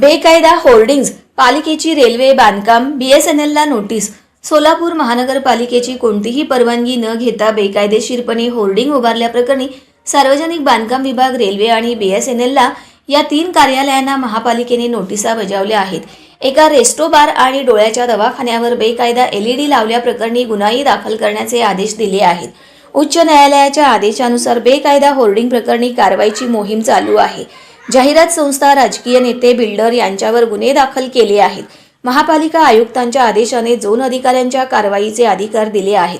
बेकायदा होर्डिंग्ज पालिकेची रेल्वे बांधकाम बीएसएनएलला नोटीस. सोलापूर महानगरपालिकेची कोणतीही परवानगी न घेता बेकायदेशीरपणे होर्डिंग उभारल्याप्रकरणी सार्वजनिक बांधकाम विभाग रेल्वे आणि बीएसएनएलला या तीन कार्यालयांना महापालिकेने नोटिसा बजावल्या आहेत. एका रेस्टो बार आणि डोळ्याच्या दवाखान्यावर बेकायदा एलईडी लावल्याप्रकरणी गुन्हाही दाखल करण्याचे आदेश दिले आहेत. उच्च न्यायालयाच्या आदेशानुसार बेकायदा होर्डिंग प्रकरणी कारवाईची मोहीम चालू आहे. जाहिरात संस्था राजकीय नेते बिल्डर यांच्यावर गुन्हे दाखल केले आहेत. महापालिका आयुक्तांच्या आदेशाने झोन अधिकाऱ्यांच्या कारवाईचे अधिकार दिले आहेत.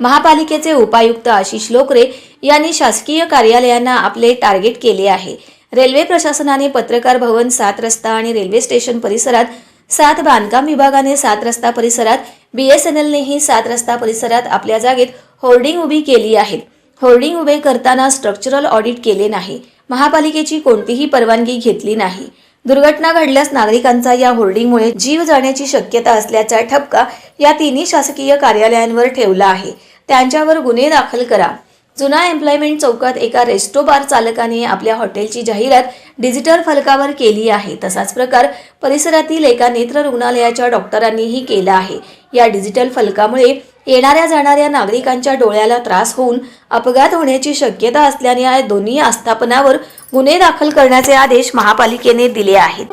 महापालिकेचे उपायुक्त आशिष लोकरे यांनी शासकीय कार्यालयांना आपले टार्गेट केले आहे. रेल्वे प्रशासनाने पत्रकार भवन सात रस्ता आणि रेल्वे स्टेशन परिसरात सात बांधकाम विभागाने सात रस्ता परिसरात बीएसएनएलनेही सात रस्ता परिसरात आपल्या जागेत होर्डिंग उभी केली आहेत होर्डिंग उभे करताना स्ट्रक्चरल ऑडिट केले नाही. महापालिकेची कोणतीही परवानगी घेतली नाही. दुर्घटना घडल्यास नागरिकांचा या होर्डिंगमुळे जीव जाण्याची शक्यता असल्याचा ठपका या तिन्ही शासकीय कार्यालयांवर ठेवला आहे. त्यांच्यावर गुन्हे दाखल करा. जुना एम्प्लॉयमेंट चौकात एका रेस्टो बार चालकाने आपल्या हॉटेलची जाहिरात डिजिटल फलकावर केली आहे. तसाच प्रकार परिसरातील एका नेत्र रुग्णालयाच्या डॉक्टरांनीही केला आहे. या डिजिटल फलकामुळे येणाऱ्या जाणाऱ्या नागरिकांच्या डोळ्याला त्रास होऊन अपघात होण्याची शक्यता असल्याने या दोन्ही आस्थापनावर गुन्हे दाखल करण्याचे आदेश महापालिकेने दिले आहेत.